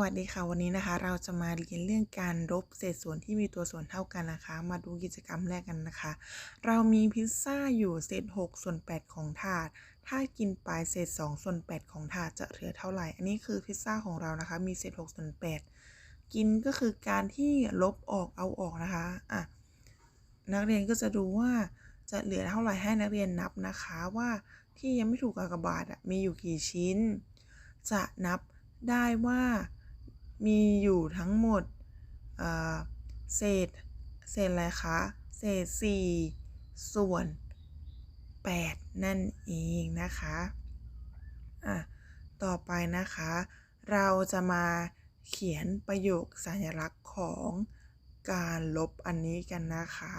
วัสดีค่ะวันนี้นะคะ เราจะมาเรียนเรื่องการลบเศษส่วนที่มีตัวส่วนเท่ากันนะคะ มาดูกิจกรรมแรกกันนะคะ เรามีพิซซ่าอยู่เศษ6ส่วน8 ของถาด ถ้ากินไปเศษ2ส่วน8 ของถาดจะเหลือเท่าไหร่ อันนี้คือพิซซ่าของเรานะคะมีเศษ6ส่วน8 กินก็คือการที่ลบออกเอาออกนะคะอะนักเรียนก็จะดูว่าจะเหลือเท่าไหร่ให้นักเรียนนับนะคะว่าที่ยังไม่ถูกกากบาทมีอยู่กี่ชิ้น จะนับได้ว่า มีอยู่ทั้งหมดเศษ เศษอะไรคะ เศษ 4 ส่วน 8 นั่นเองนะคะอะต่อไปนะคะ เราจะมาเขียนประโยคสัญลักษณ์ของการลบอันนี้กันนะคะ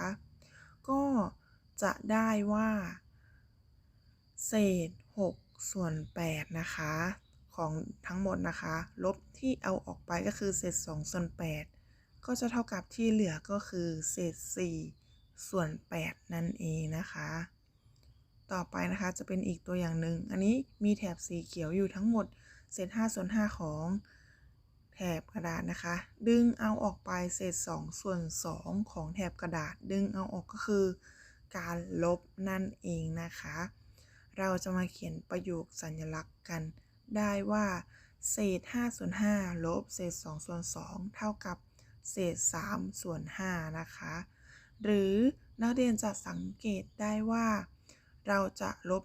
ก็จะได้ว่า เศษ 6 ส่วน 8 นะคะ ของทั้งหมดนะคะ ลบที่เอาออกไปก็คือเศษ2ส่วน8ก็จะเท่ากับที่เหลือก็คือเศษ4ส่วน 8 นั่นเองนะคะ ต่อไปนะคะจะเป็นอีกตัวอย่างหนึ่ง อันนี้มีแถบสีเขียวอยู่ทั้งหมด เศษ5ส่วน5ของแถบกระดาษนะคะ ดึงเอาออกไปเศษ2ส่วน 2 ของแถบกระดาษ ดึงเอาออกก็คือ การลบนั่นเองนะคะ เราจะมาเขียนประโยคสัญลักษณ์กัน ได้ว่า เศษ5ส่วน5ลบเศษ2ส่วน2เท่ากับเศษ3ส่วน5นะคะ หรือนักเรียนจะสังเกตได้ว่า เราจะลบ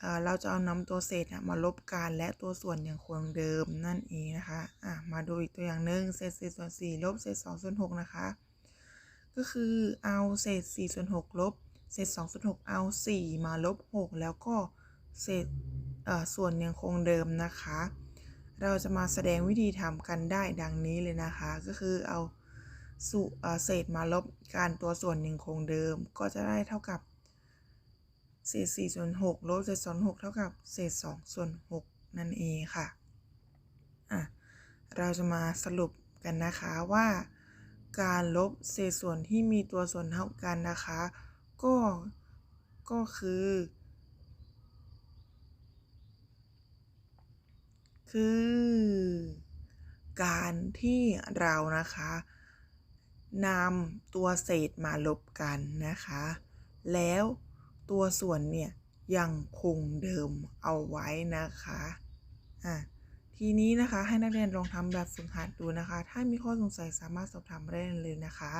เเราจะเอานำตัวเศษมาลบกันและตัวส่วนยังคงเดิมนั่นเองนะคะะมาดูอีกตัวอย่างหนึ่งเศษ4ส่วน4ลบเศษ2ส่วน6นะคะ ก็คือเอาเศษ4ส่วน6ลบเศษ2ส่วน6เอา 4 มาลบ 6 แล้วก็ เศษส่วนยังคงเดิมนะคะ เราจะมาแสดงวิธีทำกันได้ดังนี้เลยนะคะ ก็คือเอาสุเศษมาลบการตัวส่วนยังคงเดิม ก็จะได้เท่ากับเศษ4ส่วน6ลบเศษ2 6เท่ากับเศษ2ส่วน6นั่นเองค่ะอะ เราจะมาสรุปกันนะคะว่าการลบเศษส่วนที่มีตัวส่วนเท่ากันนะคะ ก็ก็คือ คือ การที่เรานะคะนำตัวเศษมาลบกันนะคะ แล้วตัวส่วนเนี่ยยังคงเดิมเอาไว้นะคะอะทีนี้นะคะให้นักเรียนลองทำแบบฝึกหัดดูนะคะ ถ้ามีข้อสงสัยสามารถสอบถามได้เลยนะคะ